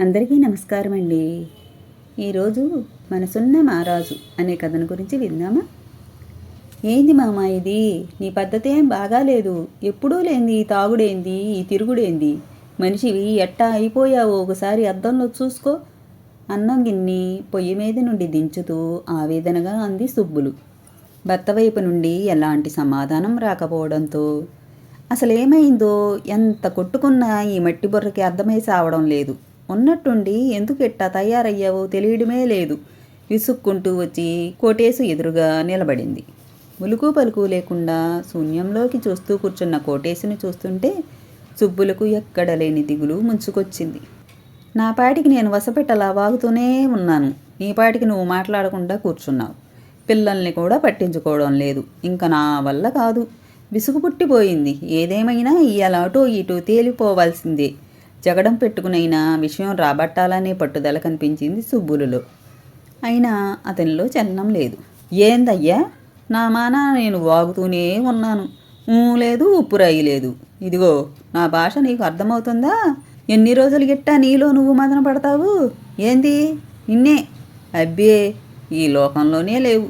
అందరికీ నమస్కారం అండి. ఈరోజు మనసున్న మహారాజు అనే కథను గురించి విందామా? ఏంది మామ ఇది? నీ పద్ధతి ఏం బాగాలేదు. ఎప్పుడూ లేంది ఈ తాగుడేంది ఈ తిరుగుడేంది? మనిషివి ఎట్టా అయిపోయావో ఒకసారి అద్దంలో చూసుకో. అన్నం గిన్ని పొయ్యి మీద నుండి దించుతూ ఆవేదనగా అంది సుబ్బులు. భర్త వైపు నుండి ఎలాంటి సమాధానం రాకపోవడంతో. అసలేమైందో ఎంత కొట్టుకున్నా ఈ మట్టి బుర్రకి అర్థమై సావడం లేదు. ఉన్నట్టుండి ఎందుకు ఇట్టా తయారయ్యావో తెలియడమే లేదు. విసుక్కుంటూ వచ్చి కోటేసు ఎదురుగా నిలబడింది. ములుకు పలుకు లేకుండా శూన్యంలోకి చూస్తూ కూర్చున్న కోటేసుని చూస్తుంటే సుబ్బులకు ఎక్కడ లేని దిగులు ముంచుకొచ్చింది. నా పాటికి నేను వసపెట్టలా వాగుతూనే ఉన్నాను. నీ పాటికి నువ్వు మాట్లాడకుండా కూర్చున్నావు. పిల్లల్ని కూడా పట్టించుకోవడం లేదు. ఇంకా నా వల్ల కాదు. విసుగు పుట్టిపోయింది. ఏదేమైనా ఇవాళ అటో ఇటో తేలిపోవాల్సిందే. జగడం పెట్టుకునైనా విషయం రాబట్టాలనే పట్టుదల కనిపించింది సుబ్బులులో. అయినా అతనిలో చలనం లేదు. ఏందయ్యా? నా మాన నేను వాగుతూనే ఉన్నాను. ఊ లేదు ఉప్పురాయి లేదు. ఇదిగో నా భాష నీకు అర్థమవుతుందా? ఎన్ని రోజులు గిట్టా నీలో నువ్వు మదన పడతావు? ఏంది? నిన్నే. అబ్బే ఈ లోకంలోనే లేవు.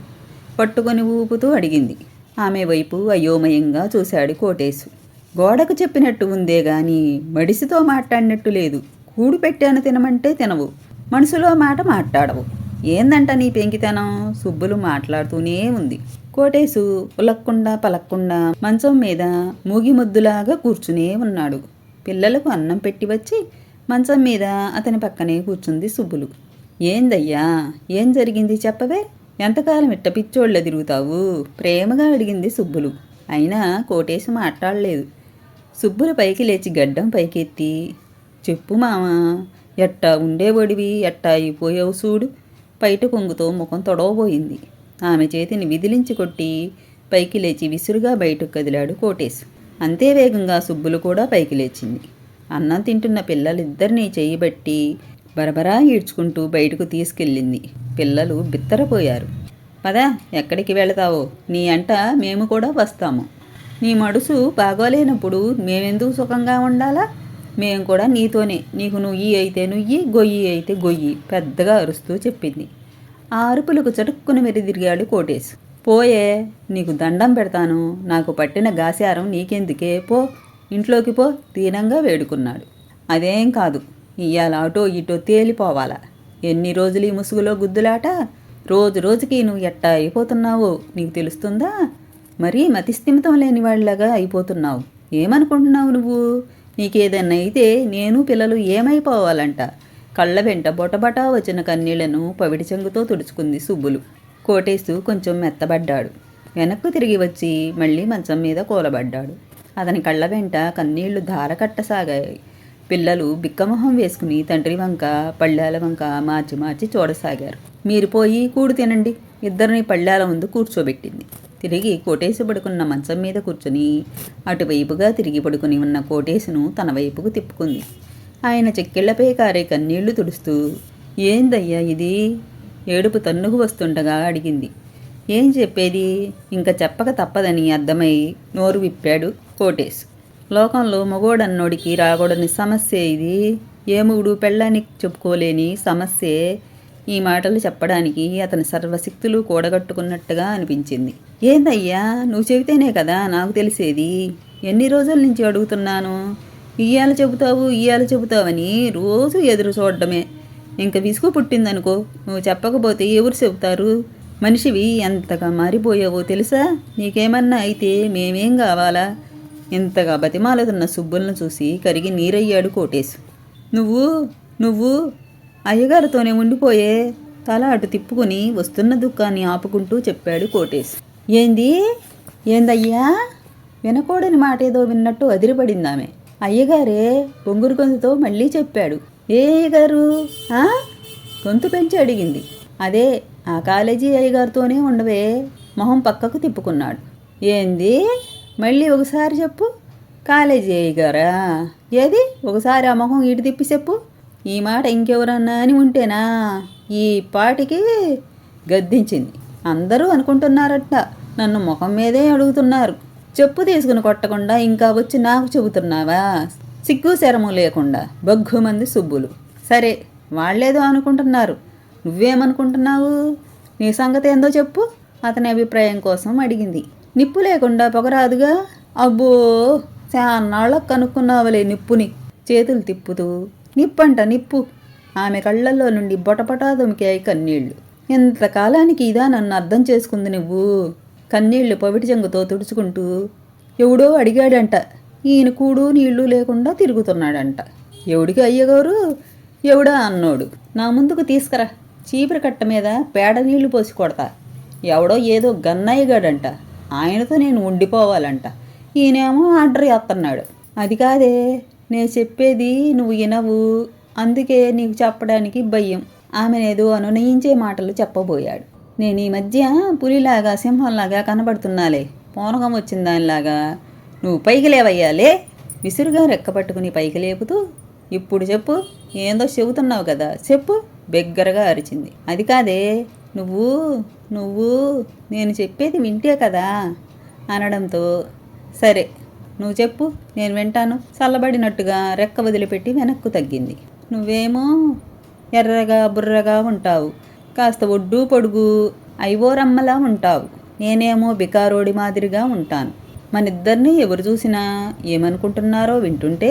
పట్టుకొని ఊపుతూ అడిగింది. ఆమె వైపు అయోమయంగా చూశాడు కోటేశు. గోడకు చెప్పినట్టు ఉందే గాని మడిసితో మాట్లాడినట్టు లేదు. కూడు పెట్టాను తినమంటే తినవు. మనసులో మాట మాట్లాడవు. ఏందంట నీ పెంకితనం? సుబ్బులు మాట్లాడుతూనే ఉంది. కోటేశు ఉలక్కుండా పలక్కుండా మంచం మీద మూగిముద్దులాగా కూర్చునే ఉన్నాడు. పిల్లలకు అన్నం పెట్టి వచ్చి మంచం మీద అతని పక్కనే కూర్చుంది సుబ్బులు. ఏందయ్యా? ఏం జరిగింది చెప్పవే? ఎంతకాలం ఇట్ట పిచ్చోళ్ళ తిరుగుతావు? ప్రేమగా అడిగింది సుబ్బులు. అయినా కోటేశు మాట్లాడలేదు. సుబ్బులు పైకి లేచి గడ్డం పైకెత్తి చెప్పు మామా ఎట్టా ఉండేవాడివి? ఎట్టా అయిపోయావు చూడు. పైట కొంగుతో ముఖం తొడవబోయింది. ఆమె చేతిని విదిలించి కొట్టి పైకి లేచి విసురుగా బయటకు కదిలాడు కోటేశ్. అంతే వేగంగా సుబ్బులు కూడా పైకి లేచింది. అన్నం తింటున్న పిల్లలిద్దరినీ చేయబట్టి బరబరా ఈడ్చుకుంటూ బయటకు తీసుకెళ్ళింది. పిల్లలు బిత్తరపోయారు. పద ఎక్కడికి వెళతావో? నీ అంట మేము కూడా వస్తాము. నీ మడుసు బాగోలేనప్పుడు మేమెందుకు సుఖంగా ఉండాలా? మేము కూడా నీతోనే. నీకు నుయ్యి అయితే నుయ్యి గొయ్యి అయితే గొయ్యి పెద్దగా అరుస్తూ చెప్పింది. ఆ అరుపులకు చటుక్కున మెరిదిరిగాడు కోటేశ్. పోయే నీకు దండం పెడతాను. నాకు పట్టిన గాశారం నీకెందుకే? పో ఇంట్లోకి పో దీనంగా వేడుకున్నాడు. అదేం కాదు. ఇయ్యాల అటో ఇటో తేలిపోవాలా. ఎన్ని రోజులు ఈ ముసుగులో గుద్దులాట? రోజు రోజుకి నువ్వు ఎట్టా అయిపోతున్నావో నీకు తెలుస్తుందా? మరీ మతిస్థిమితం లేని వాళ్ళగా అయిపోతున్నావు. ఏమనుకుంటున్నావు నువ్వు? నీకేదన్నా అయితే నేను పిల్లలు ఏమైపోవాలంట. కళ్ళ వెంట బొటబటా వచ్చిన కన్నీళ్ళను పవిడి చెంగుతో తుడుచుకుంది సుబ్బులు. కోటేశు కొంచెం మెత్తబడ్డాడు. వెనక్కు తిరిగి వచ్చి మళ్ళీ మంచం మీద కూలబడ్డాడు. అతని కళ్ళ వెంట కన్నీళ్ళు ధారకట్టసాగాయి. పిల్లలు బిక్కమొహం వేసుకుని తండ్రి వంక పళ్ళాల వంక మార్చి మార్చి చూడసాగారు. మీరు పోయి కూడు తినండి. ఇద్దరిని పళ్ళాల ముందు కూర్చోబెట్టింది. తిరిగి కోటేశు పడుకున్న మంచం మీద కూర్చుని అటువైపుగా తిరిగి పడుకుని ఉన్న కోటేశును తన వైపుకు తిప్పుకుంది. ఆయన చెక్కిళ్ళపై కారే కన్నీళ్ళు తుడుస్తూ ఏందయ్యా ఇది? ఏడుపు తన్నుకు వస్తుండగా అడిగింది. ఏం చెప్పేది? ఇంకా చెప్పక తప్పదని అర్థమై నోరు విప్పాడు కోటేశ్. లోకంలో మగోడన్నోడికి రాకూడని సమస్య ఇది. ఏముడు పెళ్ళానికి చెప్పుకోలేని సమస్యే. ఈ మాటలు చెప్పడానికి అతని సర్వశక్తులు కూడగట్టుకున్నట్టుగా అనిపించింది. ఏందయ్యా నువ్వు చెబితేనే కదా నాకు తెలిసేది? ఎన్ని రోజుల నుంచి అడుగుతున్నాను? ఇయ్యాల చెబుతావు ఇయ్యాల చెబుతావని రోజు ఎదురు చూడడమే. ఇంక విసుగు పుట్టిందనుకో నువ్వు చెప్పకపోతే ఎవరు చెబుతారు? మనిషివి ఎంతగా మారిపోయావో తెలుసా? నీకేమన్నా అయితే మేమేం కావాలా? ఇంతగా బతిమాలతున్న సుబ్బులను చూసి కరిగి నీరయ్యాడు కోటేశు. నువ్వు నువ్వు అయ్యగారితోనే ఉండిపోయే తల అటు తిప్పుకుని వస్తున్న దుఃఖాన్ని ఆపుకుంటూ చెప్పాడు కోటేశ్. ఏంది? ఏందయ్యా? వినకూడని మాట ఏదో విన్నట్టు అదిరిపడిందామె. అయ్యగారే బొంగురు గొంతుతో మళ్ళీ చెప్పాడు. ఏ అయ్యగారు? ఆ? గొంతు పెంచి అడిగింది. అదే ఆ కాలేజీ అయ్యగారితోనే ఉండవే మొహం పక్కకు తిప్పుకున్నాడు. ఏంది? మళ్ళీ ఒకసారి చెప్పు. కాలేజీ అయ్యగారా? ఏది? ఒకసారి ఆ మొహం ఇటు తిప్పి చెప్పు. ఈ మాట ఇంకెవరన్నా అని ఉంటేనా? ఈ పాటికి గద్దించింది. అందరూ అనుకుంటున్నారట. నన్ను ముఖం మీదే అడుగుతున్నారు. చెప్పు తీసుకుని కొట్టకుండా ఇంకా వచ్చి నాకు చెబుతున్నావా? సిగ్గు శరము లేకుండా బగ్గుమంది సుబ్బులు. సరే వాళ్ళేదో అనుకుంటున్నారు. నువ్వేమనుకుంటున్నావు? నీ సంగతి ఏందో చెప్పు. అతని అభిప్రాయం కోసం అడిగింది. నిప్పు లేకుండా పొగరాదుగా అబ్బో చాన్నాళ్ళకు కనుక్కున్నావులే నిప్పుని. చేతులు తిప్పుతూ నిప్పంట నిప్పు. ఆమె కళ్ళల్లో నుండి బొటపటా దుమికాయి కన్నీళ్ళు. ఎంతకాలానికి ఇదా నన్ను అర్థం చేసుకుంది నువ్వు? కన్నీళ్ళు పొవిటి జంగుతో తుడుచుకుంటూ ఎవడో అడిగాడంట. ఈయన కూడు నీళ్ళు లేకుండా తిరుగుతున్నాడంట. ఎవడికి అయ్యగారు? ఎవడా అన్నోడు. నా ముందుకు తీసుకురా. చీపురు కట్ట మీద పేడ నీళ్ళు పోసి కొడతా. ఎవడో ఏదో గన్నయ్యగాడంట. ఆయనతో నేను ఉండిపోవాలంట. ఈయనేమో ఆర్డర్ చేస్తున్నాడు అది కాదే. నేను చెప్పేది నువ్వు వినవు. అందుకే నీకు చెప్పడానికి భయం. ఆమెనేదో అనునయించే మాటలు చెప్పబోయాడు. నేను ఈ మధ్య పులిలాగా సింహంలాగా కనబడుతున్నాలే. పూనకం వచ్చిన దానిలాగా. నువ్వు పైకి లేవయ్యాలే. విసురుగా రెక్కపట్టుకుని పైకి లేపుతూ ఇప్పుడు చెప్పు ఏందో చెబుతున్నావు కదా. చెప్పు బిగ్గరగా అరిచింది. అది కాదే నువ్వు నువ్వు నేను చెప్పేది వింటే కదా అనడంతో సరే నువ్వు చెప్పు నేను వింటాను. చల్లబడినట్టుగా రెక్క వదిలిపెట్టి వెనక్కు తగ్గింది. నువ్వేమో ఎర్రగా బుర్రగా ఉంటావు. కాస్త ఒడ్డు పొడుగు ఐవోరమ్మలా ఉంటావు. నేనేమో బికారోడి మాదిరిగా ఉంటాను. మనిద్దరిని ఎవరు చూసినా ఏమనుకుంటున్నారో వింటుంటే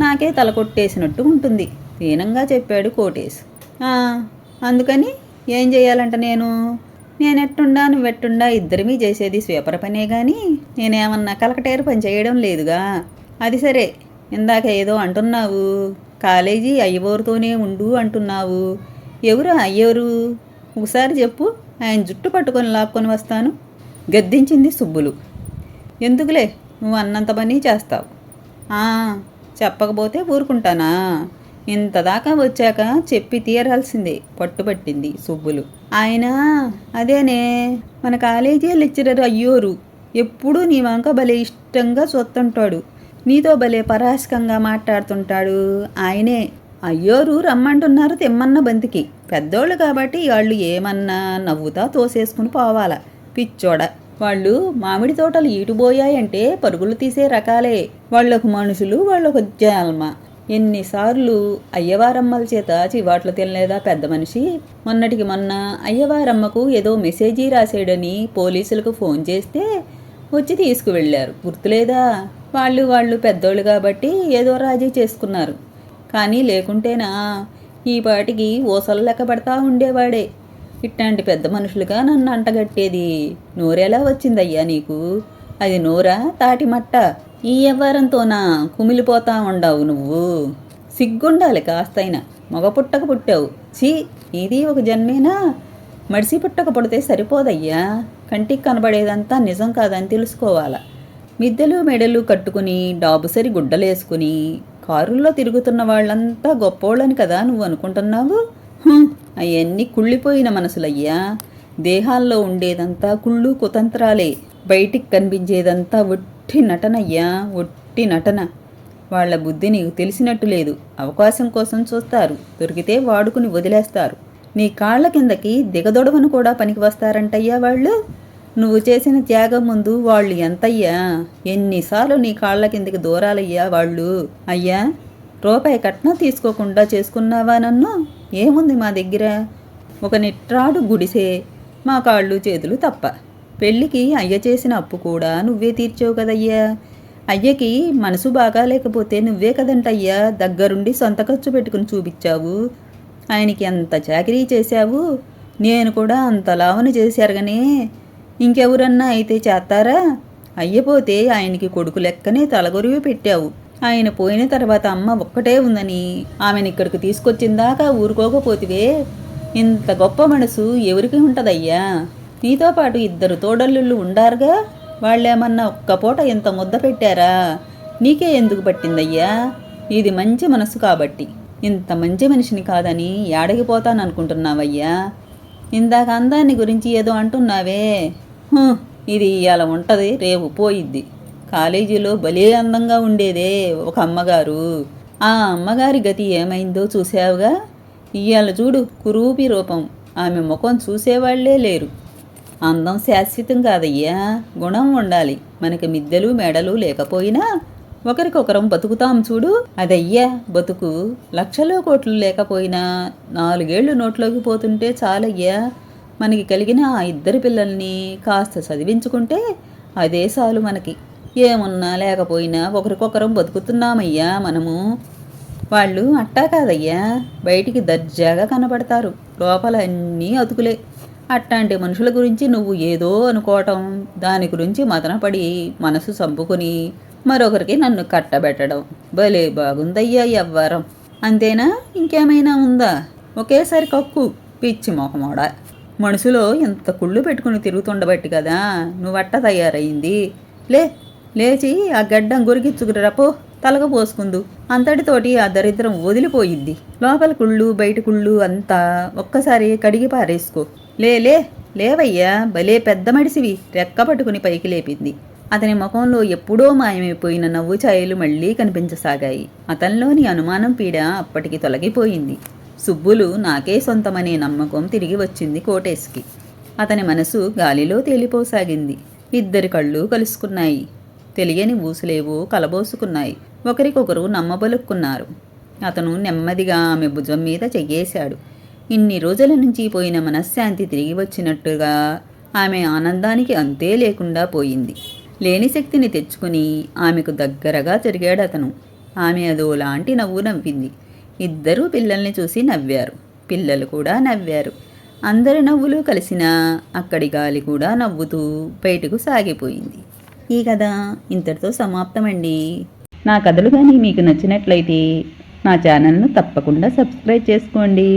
నాకే తల కొట్టేసినట్టు ఉంటుంది. దీనంగా చెప్పాడు కోటేశ్. అందుకని ఏం చేయాలంట నేను? నేనెట్టుండా నువ్వెట్టుండా ఇద్దరిమీ చేసేది స్వీపర పనే కానీ నేనేమన్నా కలకటేరు పని చేయడం లేదుగా. అది సరే ఇందాక ఏదో అంటున్నావు. కాలేజీ అయ్యవోరుతోనే ఉండు అంటున్నావు. ఎవరు అయ్యోరు ఒకసారి చెప్పు ఆయన జుట్టు పట్టుకొని లాక్కొని వస్తాను. గద్దించింది సుబ్బులు. ఎందుకులే నువ్వు అన్నంత పని చేస్తావు? చెప్పకపోతే ఊరుకుంటానా? ఇంత దాకా వచ్చాక చెప్పి తీరాల్సిందే పట్టుబట్టింది సుబ్బులు. ఆయన అదేనే మన కాలేజీ లెక్చరర్ అయ్యోరు. ఎప్పుడూ నీ వంక భలే ఇష్టంగా చూస్తుంటాడు నీతో భలే పరాశకంగా మాట్లాడుతుంటాడు. ఆయనే. అయ్యోరు రమ్మంటున్నారు తెమ్మన్న బంతికి. పెద్దోళ్ళు కాబట్టి వాళ్ళు ఏమన్నా నవ్వుతా తోసేసుకుని పోవాలా. పిచ్చోడ. వాళ్ళు మామిడి తోటలు ఈటుపోయాయంటే పరుగులు తీసే రకాలే. వాళ్ళొక మనుషులు వాళ్ళొక జాల్మ ఎన్నిసార్లు అయ్యవారమ్మల చేత చివాట్లు తినలేదా పెద్ద మనిషి? మొన్నటికి మొన్న అయ్యవారమ్మకు ఏదో మెసేజీ రాశాడని పోలీసులకు ఫోన్ చేస్తే వచ్చి తీసుకువెళ్ళారు. గుర్తులేదా? వాళ్ళు వాళ్ళు పెద్దోళ్ళు కాబట్టి ఏదో రాజీ చేసుకున్నారు. కానీ లేకుంటేనా? ఈ పాటికి ఓసలు లెక్క పెడతా ఉండేవాడే. ఇట్లాంటి పెద్ద మనుషులుగా నన్ను అంటగట్టేది నోరెలా వచ్చిందయ్యా నీకు? అది నోరా తాటిమట్ట ఈ వ్యవహారంతోనా కుమిలిపోతా ఉండవు నువ్వు? సిగ్గుండాలి కాస్తైనా. మగ పుట్టక పుట్టావు. ఛీ ఇది ఒక జన్మేనా? మడిసి పుట్టక పుడితే సరిపోదయ్యా. కంటికి కనబడేదంతా నిజం కాదని తెలుసుకోవాలా. మిద్దెలు మెడలు కట్టుకుని డాబుసరి గుడ్డలేసుకుని కారుల్లో తిరుగుతున్న వాళ్ళంతా గొప్పోళ్ళని కదా నువ్వు అనుకుంటున్నావు? అవన్నీ కుళ్ళిపోయిన మనసులయ్యా. దేహాల్లో ఉండేదంతా కుళ్ళు కుతంత్రాలే. బయటికి కనిపించేదంతా ఒట్టి ఒట్టి నటనయ్యా ఒట్టి నటన. వాళ్ళ బుద్ధి నీకు తెలిసినట్టు లేదు. అవకాశం కోసం చూస్తారు. దొరికితే వాడుకుని వదిలేస్తారు. నీ కాళ్ళ కిందకి దిగదొడవను కూడా పనికి వస్తారంటయ్యా వాళ్ళు? నువ్వు చేసిన త్యాగం ముందు వాళ్ళు ఎంతయ్యా? ఎన్నిసార్లు నీ కాళ్ళ కిందకి దూరాలయ్యా వాళ్ళు? అయ్యా రూపాయి కట్నం తీసుకోకుండా చేసుకున్నావా నన్ను? ఏముంది మా దగ్గర? ఒక నిట్రాడు గుడిసే. మా కాళ్ళు చేతులు తప్ప. పెళ్ళికి అయ్య చేసిన అప్పు కూడా నువ్వే తీర్చావు కదయ్యా. అయ్యకి మనసు బాగా లేకపోతే నువ్వే కదంటయ్యా. దగ్గరుండి సొంత ఖర్చు పెట్టుకుని చూపించావు. ఆయనకి ఎంత చాకరీ చేశావు? నేను కూడా అంత లావన చేశారుగానే. ఇంకెవరన్నా అయితే చేస్తారా? అయ్యపోతే ఆయనకి కొడుకు లెక్కనే తలగొరివి పెట్టావు. ఆయన పోయిన తర్వాత అమ్మ ఒక్కటే ఉందని ఆమెను ఇక్కడికి తీసుకొచ్చిందాకా ఊరుకోకపోతివే. ఇంత గొప్ప మనసు ఎవరికి ఉంటదయ్యా? నీతో పాటు ఇద్దరు తోడల్లుళ్ళు ఉండారుగా? వాళ్ళేమన్నా ఒక్క పూట ఇంత ముద్ద పెట్టారా? నీకే ఎందుకు పట్టిందయ్యా? ఇది మంచి మనసు కాబట్టి. ఇంత మంచి మనిషిని కాదని ఏడగిపోతాననుకుంటున్నావయ్యా ఇందాక అందాన్ని గురించి ఏదో అంటున్నావే. హూ, ఇది ఇలా ఉంటుంది రేపు పోయిద్ది. కాలేజీలో భలే అందంగా ఉండేదే ఒక అమ్మగారు. ఆ అమ్మగారి గతి ఏమైందో చూసావుగా ఇవాళ చూడు కురూపి రూపం. ఆమె ముఖం చూసేవాళ్ళే లేరు. అందం శాశ్వతం కాదయ్యా. గుణం ఉండాలి. మనకి మిద్దెలు మెడలు లేకపోయినా ఒకరికొకరం బతుకుతాం చూడు. అదయ్యా బతుకు. లక్షలు కోట్లు లేకపోయినా నాలుగేళ్ళు నోట్లోకి పోతుంటే చాలయ్యా. మనకి కలిగిన ఆ ఇద్దరు పిల్లల్ని కాస్త చదివించుకుంటే అదే చాలు మనకి. ఏమున్నా లేకపోయినా ఒకరికొకరం బతుకుతున్నామయ్యా మనము. వాళ్ళు అట్టా కాదయ్యా. బయటికి దర్జాగా కనబడతారు. లోపల అన్నీ అతుకులే. అట్లాంటి మనుషుల గురించి నువ్వు ఏదో అనుకోవటం. దాని గురించి మదనపడి మనసు చంపుకొని మరొకరికి నన్ను కట్టబెట్టడం. భలే బాగుందయ్యా ఎవ్వరం అంతేనా? ఇంకేమైనా ఉందా? ఒకేసారి కక్కు. పిచ్చి మొహమోడ. మనసులో ఎంత కుళ్ళు పెట్టుకుని తిరుగుతుండబట్టి కదా. నువ్వట్ట తయారైంది లే లేచి ఆ గడ్డం గురికిచ్చుకురపో తలక పోసుకుందు. అంతటితోటి ఆ దరిద్రం వదిలిపోయిద్ది. లోపల కుళ్ళు బయట కుళ్ళు అంతా ఒక్కసారి కడిగి పారేసుకో. లేలే లేవయ్యా భలే పెద్ద మడిసివి రెక్క పట్టుకుని పైకి లేపింది. అతని ముఖంలో ఎప్పుడో మాయమైపోయిన నవ్వు ఛాయలు మళ్ళీ కనిపించసాగాయి. అతనిలోని అనుమానం పీడ అప్పటికి తొలగిపోయింది. సుబ్బులు నాకే సొంతమనే నమ్మకం తిరిగి వచ్చింది కోటేశ్కి. అతని మనసు గాలిలో తేలిపోసాగింది. ఇద్దరి కళ్ళు కలుసుకున్నాయి. తెలియని ఊసులేవో కలబోసుకున్నాయి. ఒకరికొకరు నమ్మబలుక్కున్నారు. అతను నెమ్మదిగా ఆమె భుజం మీద చెయ్యేశాడు. ఇన్ని రోజుల నుంచి పోయిన మనశ్శాంతి తిరిగి వచ్చినట్టుగా ఆమె ఆనందానికి అంతే లేకుండా పోయింది. లేని శక్తిని తెచ్చుకుని ఆమెకు దగ్గరగా జరిగాడు అతను. ఆమె అదోలాంటి నవ్వు నవ్వింది. ఇద్దరూ పిల్లల్ని చూసి నవ్వారు. పిల్లలు కూడా నవ్వారు. అందరి నవ్వులు కలిసినా అక్కడి గాలి కూడా నవ్వుతూ బయటకు సాగిపోయింది. ఈ కథ ఇంతటితో సమాప్తమండి. నా కథలు కానీ మీకు నచ్చినట్లయితే నా ఛానల్ను తప్పకుండా సబ్స్క్రైబ్ చేసుకోండి.